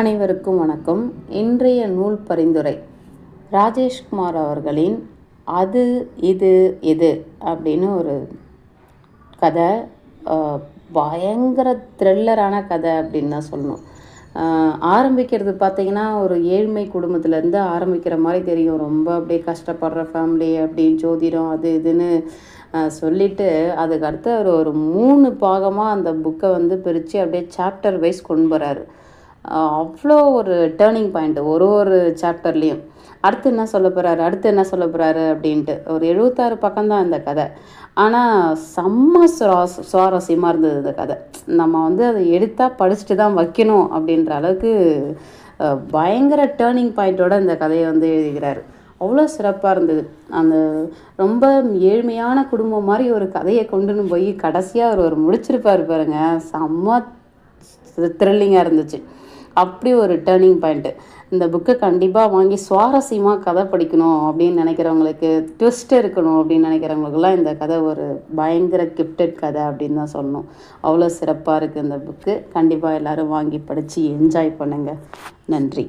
அனைவருக்கும் வணக்கம். இன்றைய நூல் பரிந்துரை. ராஜேஷ்குமார் அவர்களின் அது இது இது அப்படின்னு ஒரு கதை. பயங்கர த்ரில்லரான கதை அப்படின்னு தான் சொல்லணும். ஆரம்பிக்கிறது பார்த்தீங்கன்னா ஒரு ஏழ்மை குடும்பத்துலேருந்து ஆரம்பிக்கிற மாதிரி தெரியும். ரொம்ப அப்படியே கஷ்டப்படுற ஃபேமிலி அப்படின்னு ஜோதிடம் அது இதுன்னு சொல்லிவிட்டு சொல்லிட்டு அதுக்கு அடுத்து அவர் ஒரு மூணு பாகமாக அந்த புக்கை வந்து பிரித்து அப்படியே சாப்டர் வைஸ் கொண்டு வராரு அவ்வளோ ஒரு டேர்னிங் பாயிண்ட் ஒரு ஒரு சாப்டர்லேயும் அடுத்து என்ன சொல்ல போகிறாரு அடுத்து என்ன சொல்ல போகிறாரு அப்படின்ட்டு. ஒரு எழுபத்தாறு பக்கம்தான் இந்த கதை. ஆனால் செம்ம சுவாரஸ் சுவாரஸ்யமாக இருந்தது இந்த கதை. நம்ம வந்து அதை எடுத்தால் படிச்சுட்டு தான் வைக்கணும் அப்படின்ற அளவுக்கு பயங்கர டேர்னிங் பாயிண்ட்டோட இந்த கதையை வந்து எழுதுகிறாரு. அவ்வளோ சிறப்பாக இருந்தது. அந்த ரொம்ப ஏழ்மையான குடும்பம் மாதிரி ஒரு கதையை கொண்டுன்னு போய் கடைசியாக அவர் ஒரு முடிச்சிருப்பார் பாருங்க. செம்ம த்ரில்லிங்காக இருந்துச்சு. அப்படி ஒரு டேர்னிங் பாயிண்ட்டு இந்த புக்கை கண்டிப்பாக வாங்கி சுவாரஸ்யமாக கதை படிக்கணும் அப்படின்னு நினைக்கிறவங்களுக்கு ட்விஸ்ட் இருக்கணும் அப்படின்னு நினைக்கிறவங்களுக்குலாம் இந்த கதை ஒரு பயங்கர கிஃப்டட் கதை அப்படின்னு தான் சொல்லணும். அவ்வளோ சிறப்பாக இருக்குது இந்த புக்கு கண்டிப்பாக எல்லோரும் வாங்கி படித்து என்ஜாய் பண்ணுங்கள் நன்றி.